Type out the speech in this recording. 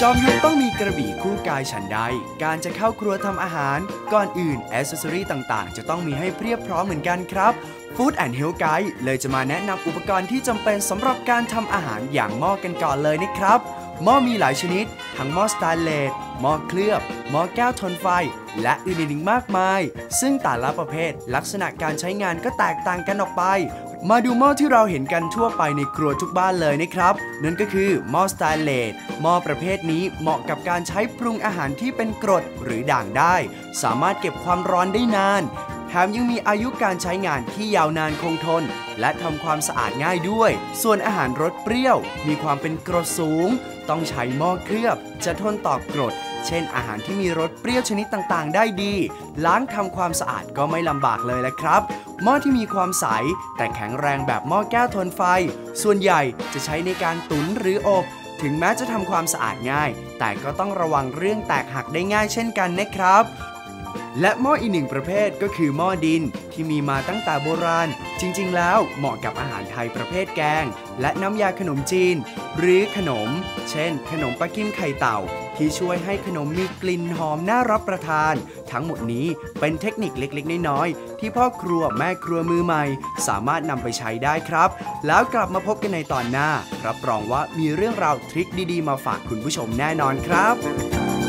จอมยุทธต้องมีกระบี่คู่กายฉันใด การจะเข้าครัวทำอาหาร ก่อนอื่นแอสเซสซอรี่ต่างๆ จะต้องมีให้เพียบพร้อมเหมือนกันครับ Food and Health Guide เลยจะมาแนะนำอุปกรณ์ที่จำเป็นสำหรับการทำอาหารอย่างหม้อกันก่อนเลยนะครับ หม้อมีหลายชนิด ทั้งหม้อสแตนเลสหม้อเคลือบ หม้อแก้วทนไฟ และอื่นๆอีกมากมาย ซึ่งแต่ละประเภทลักษณะการใช้งานก็แตกต่างกันออกไป มาดูหม้อที่เราเห็นกันทั่วไปในครัวทุกบ้านเลยนะครับ นั่นก็คือหม้อสแตนเลสหม้อประเภทนี้เหมาะกับการใช้ปรุงอาหารที่เป็นกรดหรือด่างได้ สามารถเก็บความร้อนได้นาน แถมยังมีอายุการใช้งานที่ยาวนานคงทน และทำความสะอาดง่ายด้วย ส่วนอาหารรสเปรี้ยว มีความเป็นกรดสูง ต้องใช้หม้อเคลือบ จะทนต่อกรด เช่นอาหารที่มีรสเปรี้ยวชนิดต่างๆ ได้ดี ล้างทำความสะอาดก็ไม่ลำบากเลยละครับ หม้อที่มีความใส แต่แข็งแรงแบบหม้อแก้วทนไฟ ส่วนใหญ่จะใช้ในการตุ๋นหรืออบ ถึงแม้จะทำความสะอาดง่าย แต่ก็ต้องระวังเรื่องแตกหักได้ง่ายเช่นกันนะครับ และหม้ออีกหนึ่งประเภทก็คือหม้อดินที่มีมาตั้งแต่โบราณ จริงๆ แล้วเหมาะกับอาหารไทยประเภทแกง และน้ำยาขนมจีน หรือขนม เช่น ขนมปลากิ้มไข่เต่า ที่ช่วยให้ขนมมีกลิ่นหอมน่ารับประทาน ทั้งหมดนี้เป็นเทคนิคเล็กๆ น้อยๆ ที่พ่อครัวแม่ครัวมือใหม่ สามารถนำไปใช้ได้ครับ แล้วกลับมาพบกันในตอนหน้า รับรองว่ามีเรื่องราวทริคดีๆ มาฝากคุณผู้ชมแน่นอนครับ